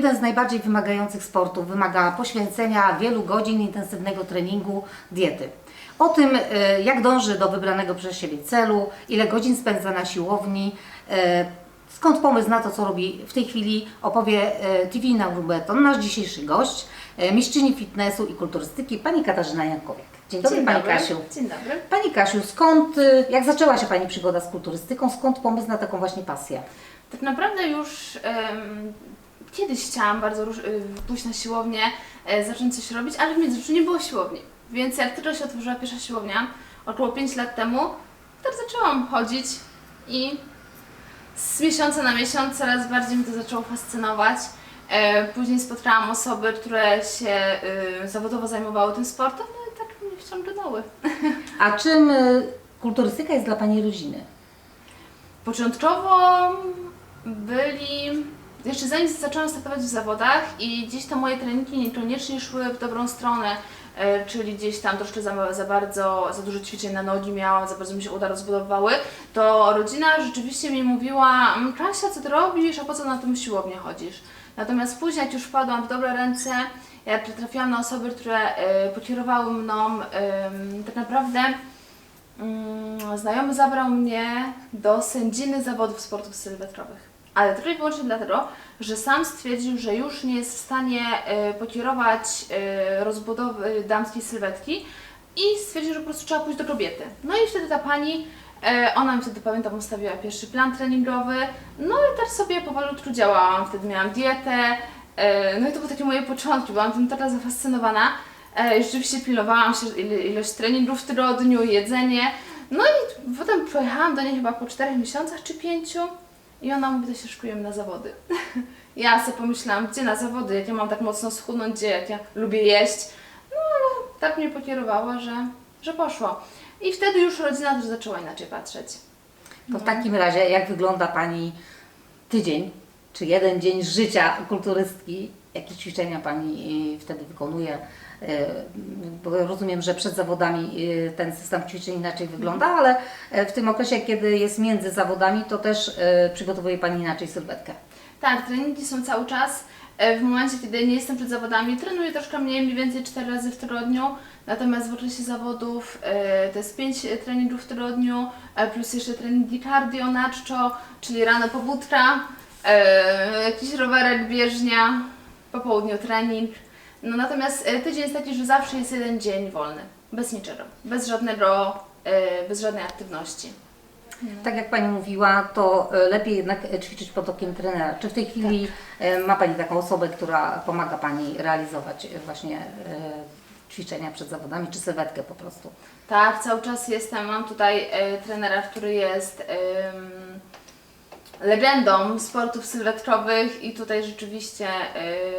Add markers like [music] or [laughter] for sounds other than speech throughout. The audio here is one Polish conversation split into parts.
jeden z najbardziej wymagających sportów. Wymaga poświęcenia wielu godzin intensywnego treningu, diety. O tym, e, jak dąży do wybranego przez siebie celu, ile godzin spędza na siłowni, e, skąd pomysł na to, co robi w tej chwili, opowie e, TV na Rubeton, nasz dzisiejszy gość, mistrzyni fitnessu i kulturystyki, pani Katarzyna Jankowiak. Dzień dobry, Dzień Pani dobry. Kasiu. Dzień dobry. Pani Kasiu, skąd, jak zaczęła się Pani przygoda z kulturystyką, skąd pomysł na taką właśnie pasję? Tak naprawdę już kiedyś chciałam bardzo róż, y, pójść na siłownię, e, zacząć coś robić, ale w międzyczasie nie było siłowni. Więc jak tylko się otworzyła pierwsza siłownia, około 5 lat temu, tak zaczęłam chodzić i z miesiąca na miesiąc coraz bardziej mnie to zaczęło fascynować. E, Później spotkałam osoby, które się y, zawodowo zajmowały tym sportem, no i tak mnie wciągnęły. A czym y, kulturystyka jest dla Pani rodziny? Początkowo byli, jeszcze zanim zaczęłam startować w zawodach i gdzieś tam moje treningi niekoniecznie szły w dobrą stronę, e, czyli gdzieś tam troszkę za, za bardzo, za dużo ćwiczeń na nogi miałam, za bardzo mi się uda rozbudowały, to rodzina rzeczywiście mi mówiła, "Mm, Kasia, co ty robisz, a po co na tą siłownię chodzisz? Natomiast później, jak już wpadłam w dobre ręce, jak trafiłam na osoby, które e, pokierowały mną, em, tak naprawdę Mm, Znajomy zabrał mnie do sędziny zawodów sportów sylwestrowych. Ale tylko i wyłącznie dlatego, że sam stwierdził, że już nie jest w stanie e, pokierować e, rozbudowy damskiej sylwetki i stwierdził, że po prostu trzeba pójść do kobiety. No i wtedy ta pani, e, ona mi wtedy pamiętam ustawiła pierwszy plan treningowy, no i tak sobie powolutku działałam. Wtedy miałam dietę, e, no i to były takie moje początki, byłam tym taka zafascynowana. E, i rzeczywiście pilnowałam się ilość treningów w tygodniu, jedzenie. No i potem pojechałam do niej chyba po 4 miesiącach czy 5 i ona mówi, to się szykujemy na zawody. [laughs] ja sobie pomyślałam, gdzie na zawody, jak ja mam tak mocno schudnąć, gdzie, jak ja lubię jeść. No ale tak mnie pokierowała, że, że poszło. I wtedy już rodzina też zaczęła inaczej patrzeć. To w takim razie, jak wygląda Pani tydzień, czy jeden dzień życia kulturystki? Jakie ćwiczenia Pani y, wtedy wykonuje? Bo rozumiem, że przed zawodami y, ten system ćwiczeń inaczej wygląda, ale y, w tym okresie, kiedy jest między zawodami, to też y, przygotowuje Pani inaczej sylwetkę. Tak, treningi są cały czas. E, W momencie, kiedy nie jestem przed zawodami, trenuję troszkę mniej, mniej więcej 4 razy w tygodniu. Natomiast w okresie zawodów e, to jest 5 treningów w tygodniu, e, plus jeszcze treningi cardio, naczczo, czyli rano pobudka, jakiś rowerek, bieżnia, po południu trening. No natomiast e, tydzień jest taki, że zawsze jest jeden dzień wolny, bez niczego, bez żadnego, e, bez żadnej aktywności. Tak jak Pani mówiła, to y, lepiej jednak ćwiczyć pod okiem trenera. Czy w tej chwili y, ma Pani taką osobę, która pomaga Pani realizować właśnie ćwiczenia przed zawodami, czy sylwetkę po prostu? Tak, cały czas jestem. Mam tutaj e, trenera, który jest em, legendą sportów sylwetkowych i tutaj rzeczywiście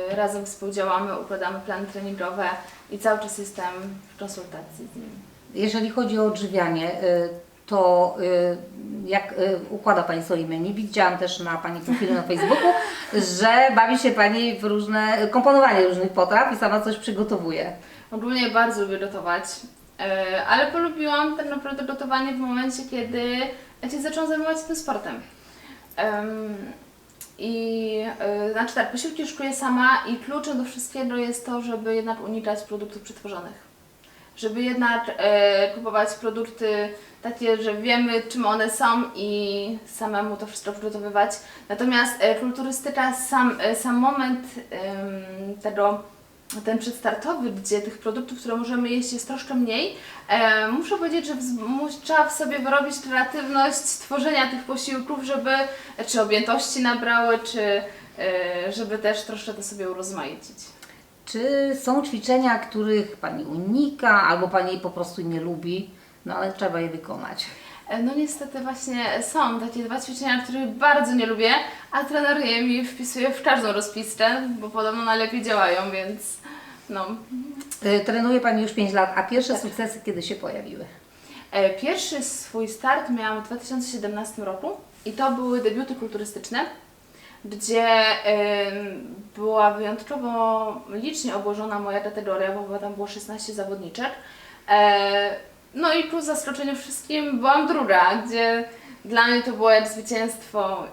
e, razem współdziałamy, układamy plany treningowe i cały czas jestem w konsultacji z nim. Jeżeli chodzi o odżywianie, y, to y, jak y, układa Pani swoje menu? Widziałam też na Pani profilu na Facebooku, [laughs] że bawi się Pani w różne, komponowanie różnych potraw i sama coś przygotowuje. Ogólnie bardzo lubię gotować, ale polubiłam tak naprawdę gotowanie w momencie, kiedy się zaczęłam zajmować tym sportem. I e, znaczy tak, posiłki szkuję sama i kluczem do wszystkiego jest to, żeby jednak unikać produktów przetworzonych. Żeby jednak e, kupować produkty takie, że wiemy czym one są i samemu to wszystko przygotowywać. Natomiast e, kulturystyka, sam, e, sam moment tego ten przedstartowy, gdzie tych produktów, które możemy jeść jest troszkę mniej, e, muszę powiedzieć, że trzeba w sobie wyrobić kreatywność tworzenia tych posiłków, żeby czy objętości nabrały, czy e, żeby też troszkę to sobie urozmaicić. Czy są ćwiczenia, których Pani unika albo Pani po prostu nie lubi, no ale trzeba je wykonać? E, No niestety właśnie są takie dwa ćwiczenia, których bardzo nie lubię, a trener je mi wpisuje w każdą rozpiskę, bo podobno najlepiej działają, więc no, Y, Trenuje Pani już 5 lat, a pierwsze sukcesy kiedy się pojawiły? E, Pierwszy swój start miałam w 2017 roku i to były debiuty kulturystyczne, gdzie była wyjątkowo licznie obłożona moja kategoria, bo tam było 16 zawodniczek. No i ku zaskoczeniu wszystkim byłam druga, gdzie dla mnie to było jak zwycięstwo.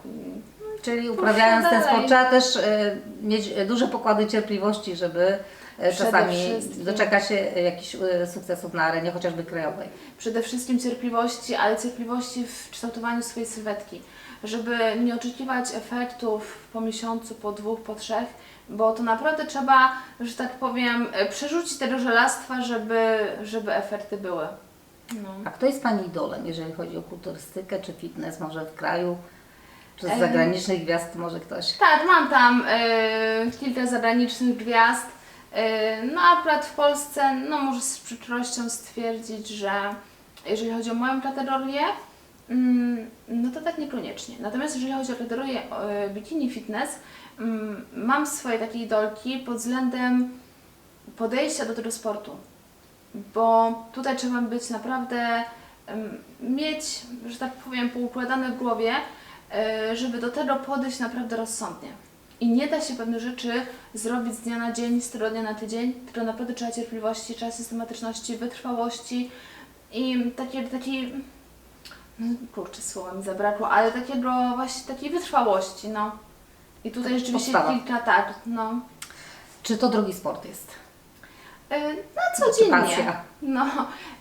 Czyli uprawiając ten sport trzeba też e, mieć duże pokłady cierpliwości, żeby e, Przede czasami wszystkim. doczekać się jakichś e, sukcesów na arenie, chociażby krajowej. Przede wszystkim cierpliwości, ale cierpliwości w kształtowaniu swojej sylwetki, żeby nie oczekiwać efektów po miesiącu, po dwóch, po trzech, bo to naprawdę trzeba, że tak powiem, przerzucić te do żelastwa, żeby, żeby efekty były. No. A kto jest Pani idolem, jeżeli chodzi o kulturystykę czy fitness, może w kraju, czy z zagranicznych gwiazd może ktoś? Tak, mam tam e, kilka zagranicznych gwiazd. E, no akurat w Polsce, no może z przykrością stwierdzić, że jeżeli chodzi o moją kategorię, mm, no to tak niekoniecznie. Natomiast jeżeli chodzi o kategorię e, bikini fitness, mm, mam swoje takie idolki pod względem podejścia do tego sportu. Bo tutaj trzeba być naprawdę, mieć, że tak powiem, poukładane w głowie, e, żeby do tego podejść naprawdę rozsądnie. I nie da się pewnych rzeczy zrobić z dnia na dzień, z tygodnia na tydzień, tylko naprawdę trzeba cierpliwości, trzeba systematyczności, wytrwałości i takie, takiej, no, kurczę, słowa mi zabrakło, ale takiego właśnie, takiej wytrwałości, no. I tutaj rzeczywiście podstawa. kilka, tak, no. Czy to drogi sport jest? E, Na codziennie. pasja? No,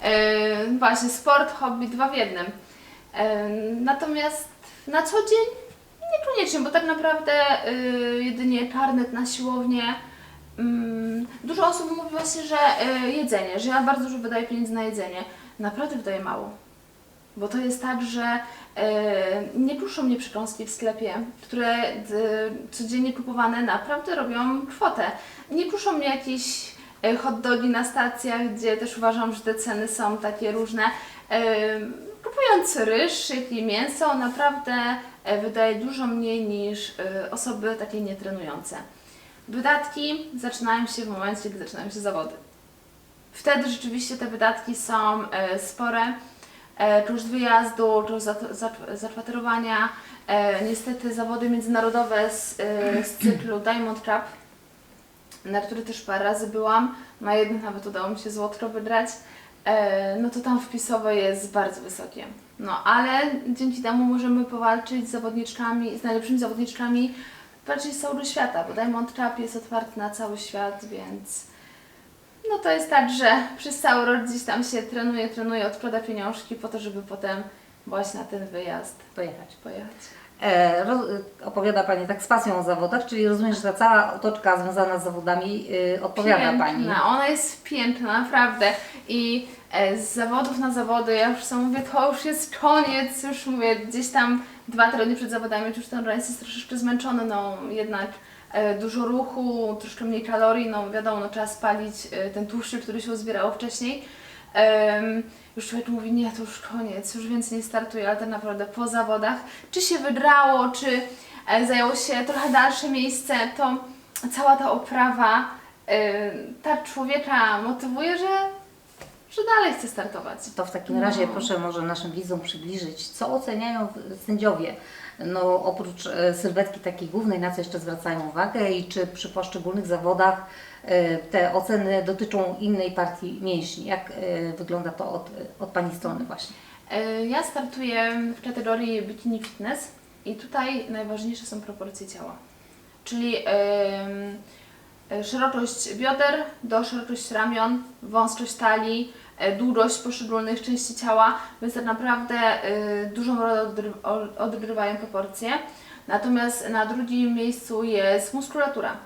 e, właśnie, sport, hobby, dwa w jednym. E, natomiast na co dzień niekoniecznie, bo tak naprawdę e, jedynie karnet na siłownię. Mm, dużo osób mówi właśnie, że e, jedzenie, że ja bardzo dużo wydaję pieniędzy na jedzenie. Naprawdę wydaję mało. Bo to jest tak, że e, nie kuszą mnie przekąski w sklepie, które d, codziennie kupowane naprawdę robią kwotę. Nie kuszą mnie jakieś hot dogi na stacjach, gdzie też uważam, że te ceny są takie różne. E, kupując ryż, jak i mięso, naprawdę e, wydaje dużo mniej niż e, osoby takie nietrenujące. Wydatki zaczynają się w momencie, gdy zaczynają się zawody. Wtedy rzeczywiście te wydatki są e, spore. E, koszt wyjazdu, zat- zakwaterowania, e, niestety zawody międzynarodowe z, e, z cyklu Diamond Cup, na który też parę razy byłam, na jednym nawet udało mi się złotko wygrać, e, no to tam wpisowe jest bardzo wysokie. No ale dzięki temu możemy powalczyć z zawodniczkami, z najlepszymi zawodniczkami bardziej z całego świata, bo Diamond Cup jest otwarty na cały świat, więc no to jest tak, że przez cały rok gdzieś tam się trenuje, trenuje, odkłada pieniążki po to, żeby potem właśnie na ten wyjazd Pojechać. pojechać. E, opowiada Pani tak z pasją o zawodach, czyli rozumiem, że ta cała otoczka związana z zawodami y, odpowiada piękna. Pani. Ona jest piękna, naprawdę. I e, z zawodów na zawody, ja już sobie mówię, to już jest koniec, już mówię, gdzieś tam dwa tygodnie przed zawodami, już ten organizm jest troszeczkę zmęczony, no jednak e, dużo ruchu, troszkę mniej kalorii, no wiadomo, no, trzeba spalić ten tłuszczyk, który się uzbierało wcześniej. Em, już człowiek mówi, nie, to już koniec, już więcej nie startuje, ale tak naprawdę po zawodach, czy się wygrało, czy e, zajęło się trochę dalsze miejsce, to cała ta oprawa tak człowieka motywuje, że, że dalej chce startować. To w takim No. razie proszę może naszym widzom przybliżyć, co oceniają sędziowie. No oprócz e, sylwetki takiej głównej, na co jeszcze zwracają uwagę i czy przy poszczególnych zawodach te oceny dotyczą innej partii mięśni. Jak e, wygląda to od, od Pani strony właśnie? E, Ja startuję w kategorii bikini fitness i tutaj najważniejsze są proporcje ciała. Czyli e, szerokość bioder do szerokość ramion, wąskość talii, e, długość poszczególnych części ciała, więc tak naprawdę e, dużą rolę odgrywają proporcje. Natomiast na drugim miejscu jest muskulatura.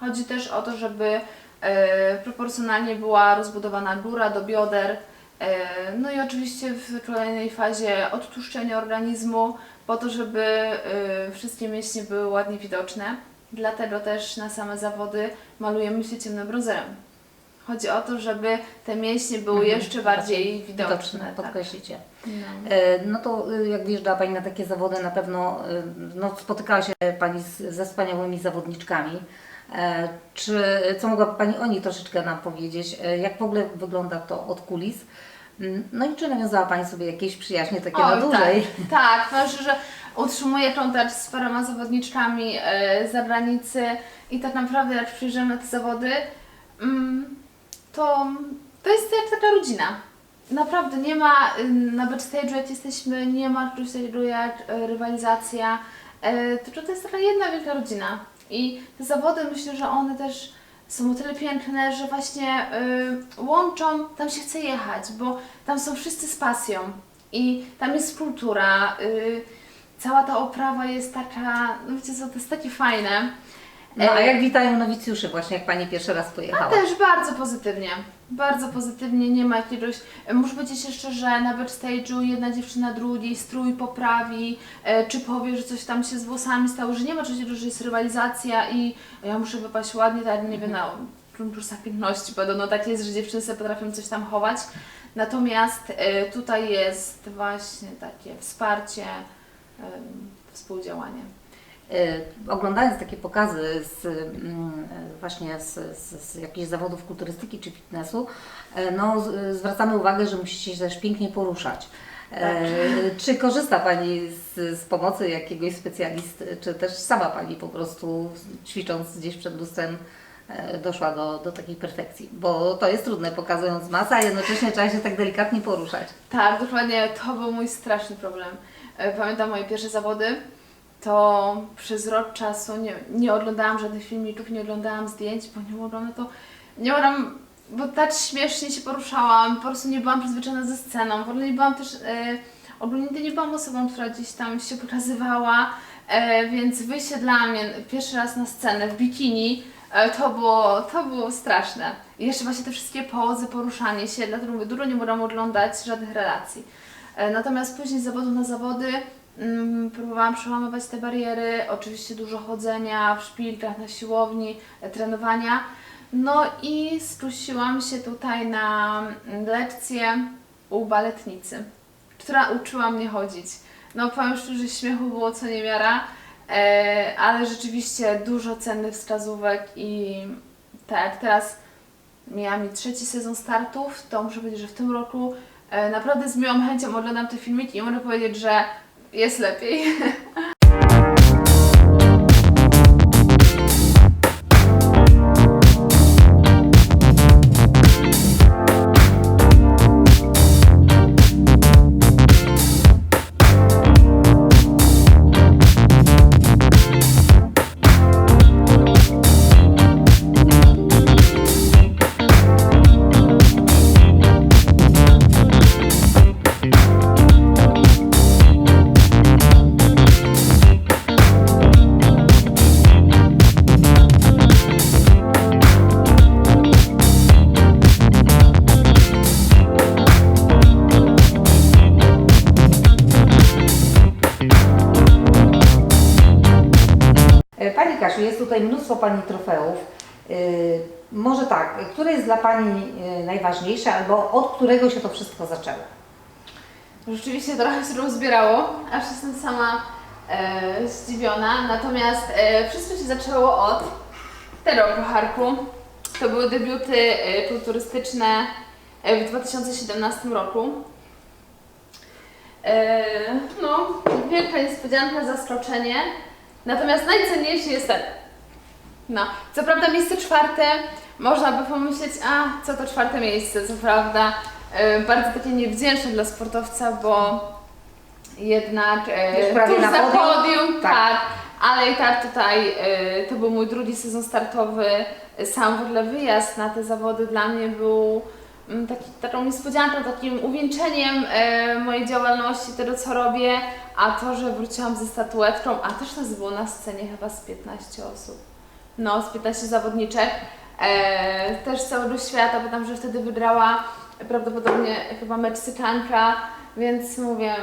Chodzi też o to, żeby e, proporcjonalnie była rozbudowana góra do bioder, E, No i oczywiście w kolejnej fazie odtłuszczenia organizmu, po to, żeby e, wszystkie mięśnie były ładnie widoczne. Dlatego też na same zawody malujemy się ciemnym brązerem. Chodzi o to, żeby te mięśnie były Mhm. jeszcze bardziej widoczne. Widoczne, tak. podkreślicie. No. E, No to y, jak wjeżdża Pani na takie zawody, na pewno y, no, spotykała się Pani z, ze wspaniałymi zawodniczkami. E, Czy, co mogłaby Pani o nich troszeczkę nam powiedzieć? E, Jak w ogóle wygląda to od kulis? Mm, No i czy nawiązała Pani sobie jakieś przyjaźnie takie na dłużej? Tak, tak. Znaczy, że utrzymuję kontakt z paroma zawodniczkami e, z zagranicy i tak naprawdę jak przyjrzymy te zawody, mm, to, to jest jak taka rodzina. Naprawdę nie ma, na backstage'u jak jesteśmy, nie ma czegoś takiego jak e, rywalizacja. e, to, to jest taka jedna wielka rodzina. I te zawody myślę, że one też są o tyle piękne, że właśnie y, łączą, tam się chce jechać, bo tam są wszyscy z pasją i tam jest kultura, y, cała ta oprawa jest taka, no wiecie to jest takie fajne. No a E, jak witają nowicjuszy właśnie, jak Pani pierwszy raz pojechała? też bardzo pozytywnie. Bardzo pozytywnie, nie ma jakiegoś. e, Muszę powiedzieć jeszcze, że na backstage'u jedna dziewczyna drugiej strój poprawi, e, czy powie, że coś tam się z włosami stało, że nie ma czegoś że jest rywalizacja i ja muszę wypaść ładnie, tak nie wiem, na konkursach piękności, podobno tak jest, że dziewczyny sobie potrafią coś tam chować. Natomiast e, tutaj jest właśnie takie wsparcie, em, współdziałanie. Y, Oglądając takie pokazy z, mm, e, właśnie z, z, z jakichś zawodów kulturystyki czy fitnessu, e, no, zwracamy uwagę, że musicie się też pięknie poruszać. E, [laughs] Czy korzysta Pani z, z pomocy jakiegoś specjalisty, czy też sama Pani po prostu ćwicząc gdzieś przed lustrem e, doszła do, do takiej perfekcji? Bo to jest trudne, pokazując masę, a jednocześnie trzeba się tak delikatnie poruszać. Tak, dokładnie to był mój straszny problem. E, Pamiętam moje pierwsze zawody, to przez rok czasu nie, nie oglądałam żadnych filmików, nie oglądałam zdjęć, bo nie mogłam na to, nie mogłam, bo tak śmiesznie się poruszałam, po prostu nie byłam przyzwyczajona ze sceną, w ogóle nie byłam też, e, ogólnie nie byłam osobą, która gdzieś tam się pokazywała, e, więc wyjście dla mnie pierwszy raz na scenę w bikini, e, to było, to było straszne. I jeszcze właśnie te wszystkie pozy, poruszanie się, dlatego mówię, dużo nie mogłam oglądać żadnych relacji. E, Natomiast później z zawodu na zawody mm, próbowałam przełamywać te bariery, oczywiście dużo chodzenia w szpilkach, na siłowni, e, trenowania. No i skusiłam się tutaj na mm, lekcję u baletnicy, która uczyła mnie chodzić. No powiem szczerze, śmiechu było co niemiara, e, ale rzeczywiście dużo cennych wskazówek i tak teraz miała mi trzeci sezon startów, to muszę powiedzieć, że w tym roku naprawdę z miłą chęcią oglądam te filmiki i mogę powiedzieć, że jest lepiej. [laughs] które jest dla Pani e, najważniejsze albo od którego się to wszystko zaczęło? Rzeczywiście trochę się rozbierało, aż jestem sama e, zdziwiona. Natomiast e, wszystko się zaczęło od tego kocharku. To były debiuty e, kulturystyczne e, w 2017 roku. E, no, wielka niespodzianka, zaskoczenie. Natomiast najcenniejszy jest ten. No, co prawda miejsce czwarte, można by pomyśleć, a co to czwarte miejsce, co prawda e, bardzo takie niewdzięczne dla sportowca, bo jednak e, tuż na za podium? podium, Tak. tak. ale i tak tutaj e, to był mój drugi sezon startowy, sam w ogóle wyjazd na te zawody dla mnie był mm, taki, taką niespodzianką, takim uwieńczeniem e, mojej działalności, tego co robię, a to, że wróciłam ze statuetką, a też nas było na scenie chyba z 15 osób. No, z 15 zawodniczek. E, też z całego świata, bo tam, że wtedy wygrała prawdopodobnie chyba Meksykanka, więc mówię,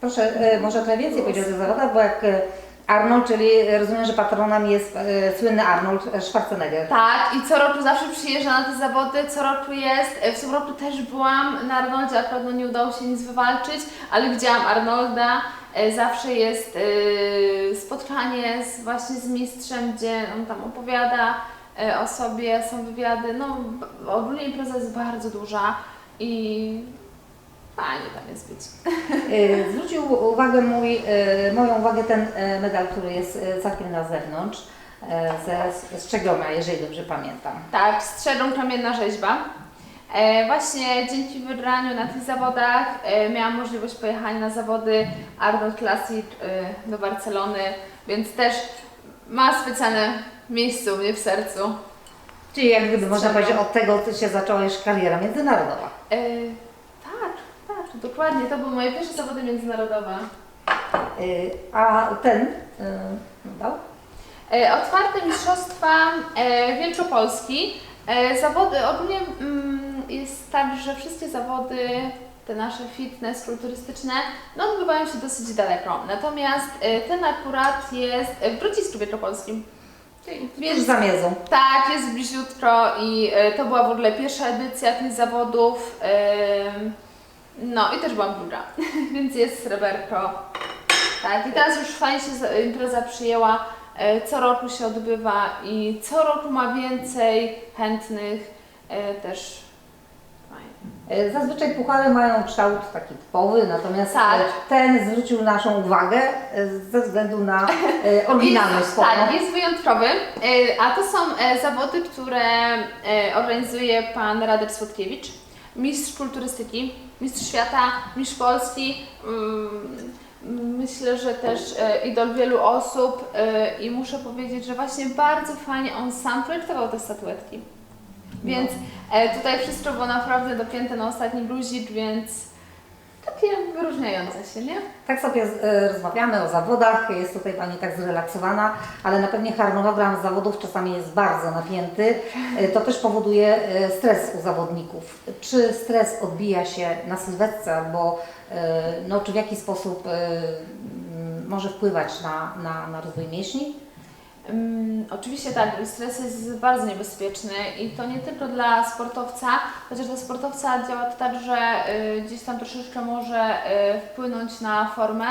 Proszę, e, może trochę więcej powiedzieć o zawodach, bo jak e, Arnold, czyli rozumiem, że patronem jest e, słynny Arnold Schwarzenegger. Tak, i co roku zawsze przyjeżdża na te zawody, co roku jest. E, W tym roku też byłam na Arnoldzie, akurat no nie udało się nic wywalczyć, ale widziałam Arnolda. E, Zawsze jest e, spotkanie z, właśnie z mistrzem, gdzie on tam opowiada o sobie, są wywiady. No, ogólnie impreza jest bardzo duża i fajnie tam jest być. E, Zwrócił uwagę mój, e, moją uwagę ten e, medal, który jest e, całkiem na zewnątrz, e, ze Strzegomia, jeżeli dobrze pamiętam. Tak, strzegą kamienna rzeźba. E, właśnie dzięki wygraniu na tych zawodach e, miałam możliwość pojechania na zawody Arnold Classic e, do Barcelony. więc też ma specjalne miejsce u mnie w sercu. Czyli jak gdyby można powiedzieć, od tego się zaczęła już kariera międzynarodowa. E, tak, tak, dokładnie, to były moje pierwsze zawody międzynarodowe. Y, A ten y, dał? E, Otwarte Mistrzostwa e, Wielkopolski. E, Zawody ogólnie mm, jest tak, że wszystkie zawody, te nasze fitness, kulturystyczne, no odbywają się dosyć daleko. Natomiast e, ten akurat jest w Grodzisku Wielkopolskim. Więc za miedzą. tak, jest bliziutko i e, to była w ogóle pierwsza edycja tych zawodów. No i też byłam druga, [laughs] więc jest sreberko. Tak, i teraz już fajnie się za- impreza przyjęła. e, Co roku się odbywa i co roku ma więcej chętnych też. Y, Zazwyczaj puchary mają kształt taki typowy, natomiast Tak. y, ten zwrócił naszą uwagę y, ze względu na oryginalność [laughs] Jest, tak, jest wyjątkowy, e, a to są e, zawody, które e, organizuje pan Radek Słodkiewicz, mistrz kulturystyki, mistrz świata, mistrz Polski. mm, Myślę, że też e, idol wielu osób e, i muszę powiedzieć, że właśnie bardzo fajnie on sam projektował te statuetki. Więc e, tutaj wszystko było naprawdę dopięte na ostatni luzik, więc takie wyróżniające się, nie? Tak sobie y, rozmawiamy o zawodach, jest tutaj Pani tak zrelaksowana, ale na pewnie harmonogram zawodów czasami jest bardzo napięty. Y, To też powoduje y, stres u zawodników. Czy stres odbija się na sylwetce albo y, no, czy w jaki sposób y, mm, może wpływać na, na, na rozwój mięśni? Mm, oczywiście tak, stres jest bardzo niebezpieczny i to nie tylko dla sportowca, chociaż dla sportowca działa to tak, że y, gdzieś tam troszeczkę może y, wpłynąć na formę,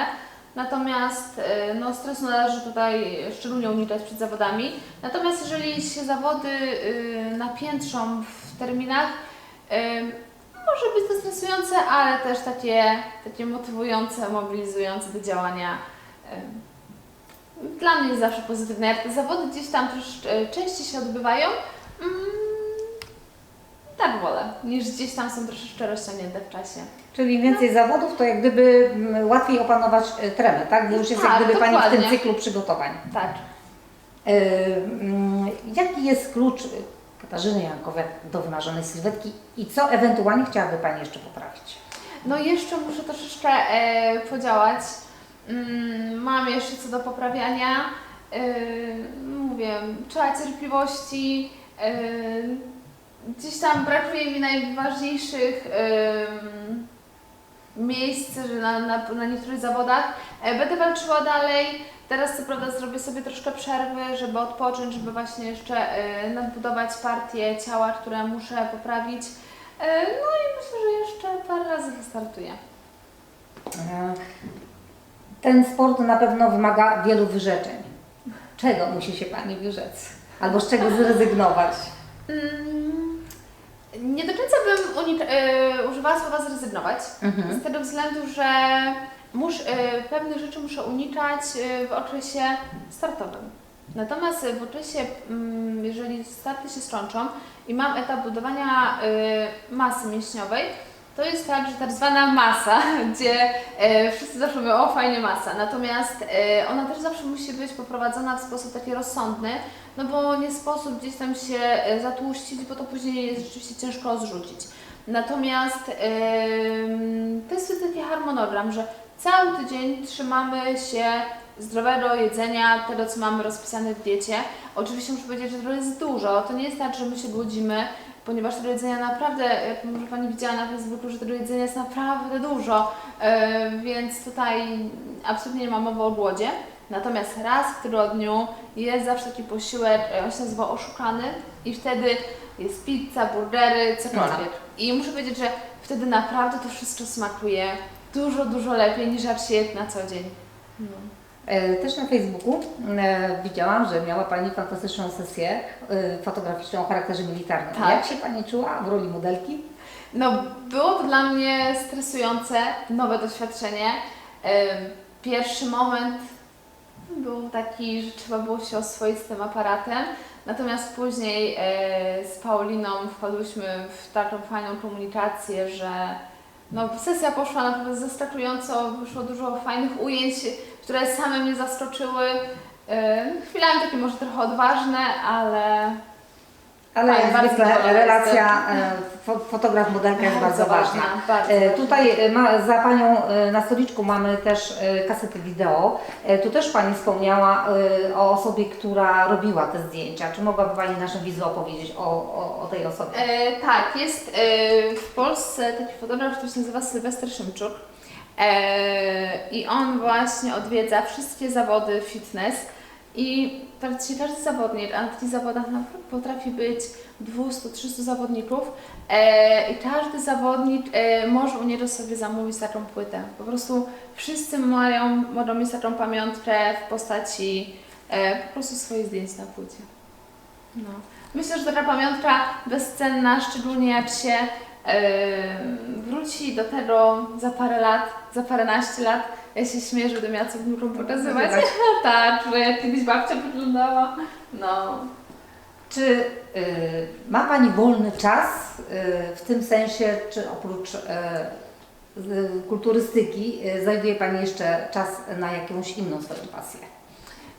natomiast y, no, stresu należy tutaj szczególnie unikać przed zawodami. Natomiast jeżeli się zawody y, napiętrzą w terminach, y, może być to stresujące, ale też takie, takie motywujące, mobilizujące do działania. y, dla mnie jest zawsze pozytywne. Jak te zawody gdzieś tam e, częściej się odbywają, mm, tak wolę, niż gdzieś tam są troszeczkę rozciągnięte w czasie. Czyli więcej zawodów, to jak gdyby mm, łatwiej opanować y, tremę, tak? Bo już jest Tak, jak gdyby Pani w tym cyklu przygotowań. Tak. Y, mm, Jaki jest klucz y, Katarzyny Jankowiak do wymarzonej sylwetki i co ewentualnie chciałaby Pani jeszcze poprawić? No jeszcze muszę troszeczkę e, podziałać. Mm, mam jeszcze co do poprawiania. E, mówię, trzeba cierpliwości. E, gdzieś tam brakuje mi najważniejszych em, miejsc że na, na, na niektórych zawodach. E, będę walczyła dalej. Teraz co prawda zrobię sobie troszkę przerwy, żeby odpocząć, żeby właśnie jeszcze e, nadbudować partie ciała, które muszę poprawić. E, no i myślę, że jeszcze parę razy wystartuję. Ten sport na pewno wymaga wielu wyrzeczeń. Czego musi się Pani wyrzec? Albo z czego zrezygnować? Mm, nie do końca bym unik- e, używała słowa zrezygnować, Mhm. z tego względu, że mus, e, pewnych rzeczy muszę unikać e, w okresie startowym. Natomiast w okresie, mm, jeżeli starty się skończą i mam etap budowania e, masy mięśniowej, to jest tak, że tak zwana masa, [laughs] gdzie e, wszyscy zawsze mówią, o fajnie masa, natomiast e, ona też zawsze musi być poprowadzona w sposób taki rozsądny, no bo nie sposób gdzieś tam się e, zatłuścić, bo to później jest rzeczywiście ciężko zrzucić. Natomiast em, to jest taki harmonogram, że cały tydzień trzymamy się zdrowego jedzenia, tego co mamy rozpisane w diecie. Oczywiście muszę powiedzieć, że to jest dużo. To nie jest tak, że my się głodzimy, ponieważ tego jedzenia naprawdę, jak może Pani widziała na Facebooku, że tego jedzenia jest naprawdę dużo, e, więc tutaj absolutnie nie ma mowy o głodzie. Natomiast raz w tygodniu jest zawsze taki posiłek, e, on się nazywa oszukany i wtedy jest pizza, burgery, cokolwiek. I muszę powiedzieć, że wtedy naprawdę to wszystko smakuje dużo, dużo lepiej niż jak się je na co dzień. No. E, Też na Facebooku e, widziałam, że miała Pani fantastyczną sesję e, fotograficzną o charakterze militarnym. Tak. Jak się Pani czuła w roli modelki? No, było to dla mnie stresujące, nowe doświadczenie. Pierwszy moment był taki, że trzeba było się oswoić z tym aparatem, natomiast później z Pauliną wpadłyśmy w taką fajną komunikację, że No, sesja poszła naprawdę zaskakująco, wyszło dużo fajnych ujęć, które same mnie zaskoczyły. Chwilami takie może trochę odważne, ale Ale Tak, jak zwykle relacja e, fo- fotograf, modelka jest bardzo ważna. Bardzo E. Tutaj e, ma, za Panią na stoliczku mamy też kasety wideo. Tu też Pani wspomniała o osobie, która robiła te zdjęcia. Czy mogłaby Pani naszym widzom opowiedzieć o, o, o tej osobie? E, tak, jest e, w Polsce taki fotograf, który się nazywa Sylwester Szymczuk. E, I on właśnie odwiedza wszystkie zawody fitness i praktycznie każdy zawodnik, a na takich zawodach potrafi być 200-300 zawodników e, i każdy zawodnik e, może u niego sobie zamówić taką płytę. Po prostu wszyscy mają, mogą mieć taką pamiątkę w postaci e, po prostu swoich zdjęć na płycie. No. Myślę, że taka pamiątka bezcenna, szczególnie jak się wróci do tego za parę lat, za paręnaście lat. Ja się śmieję, że będę miała co wnukom pokazywać. Pokazywać. [laughs] tak, że jak kiedyś babcia wyglądała. No. Czy y, ma Pani wolny czas y, w tym sensie, czy oprócz y, z- kulturystyki y, znajduje Pani jeszcze czas na jakąś inną swoją pasję?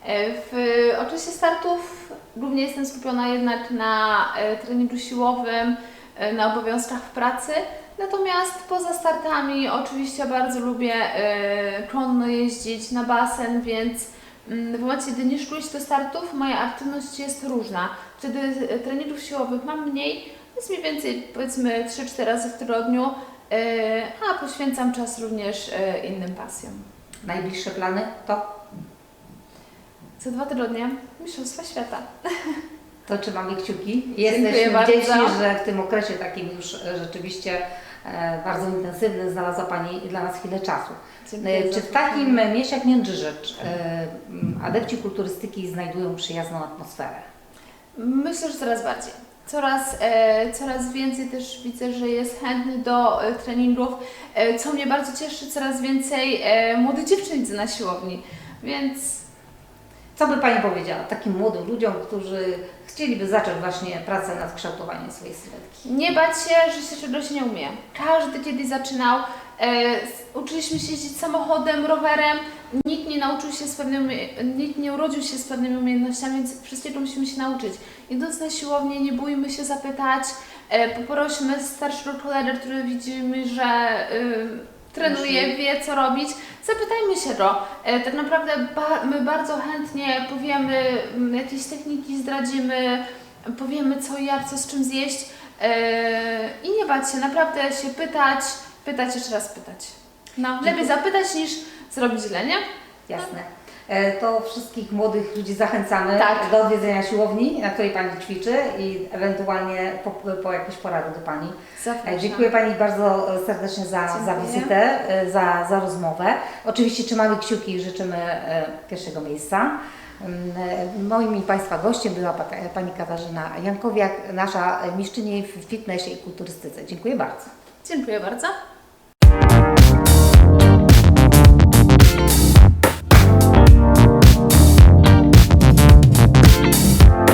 E, W okresie startów głównie jestem skupiona jednak na e, treningu siłowym, na obowiązkach w pracy. Natomiast poza startami oczywiście bardzo lubię e, konno jeździć na basen, więc mm, w momencie, gdy nie szkolić do startów, moja aktywność jest różna. Wtedy e, treningów siłowych mam mniej, więc mniej więcej powiedzmy 3-4 razy w tygodniu, e, a poświęcam czas również e, innym pasjom. Najbliższe plany to? Za dwa tygodnie Mistrzostwa Świata. [laughs] To trzymamy kciuki. Dziękuję Jesteśmy bardzo. wdzięczni, że w tym okresie takim już e, rzeczywiście e, bardzo intensywnym znalazła Pani dla nas chwilę czasu. Dziękuję E, Czy w takim mieście jak Międzyrzecz e, m, adepci kulturystyki znajdują przyjazną atmosferę? Myślę, że coraz bardziej. Coraz, e, coraz więcej też widzę, że jest chętny do e, treningów, e, co mnie bardzo cieszy, coraz więcej e, młodych dziewczyn widzę na siłowni, więc Co by Pani powiedziała takim młodym ludziom, którzy chcieliby zacząć właśnie pracę nad kształtowaniem swojej sylwetki? nie bać się, że się czegoś nie umie. Każdy kiedyś zaczynał, e, uczyliśmy się jeździć samochodem, rowerem, nikt nie nauczył się z pewnymi, nikt nie urodził się z pewnymi umiejętnościami, więc wszystkiego musimy się nauczyć. Idąc na siłownię, nie bójmy się zapytać, e, poprośmy starszego kolegę, który widzimy, że y, trenuje, wie co robić, zapytajmy się go. E, tak naprawdę ba- my bardzo chętnie powiemy mm, jakieś techniki, zdradzimy, powiemy co jak, co z czym zjeść e, i nie bać się, naprawdę się pytać, pytać, jeszcze raz pytać. No, lepiej zapytać niż zrobić źle, nie? Jasne. E, To wszystkich młodych ludzi zachęcamy Tak. do odwiedzenia siłowni, na której Pani ćwiczy i ewentualnie po, po jakieś porady do Pani. E, Zapraszam. Dziękuję Pani bardzo e, serdecznie za, za wizytę, za, za rozmowę. Oczywiście trzymamy kciuki i życzymy pierwszego miejsca. Mm, Moim i Państwa gościem była pa- Pani Katarzyna Jankowiak, nasza mistrzyni w fitnessie i kulturystyce. Dziękuję bardzo. Dziękuję bardzo.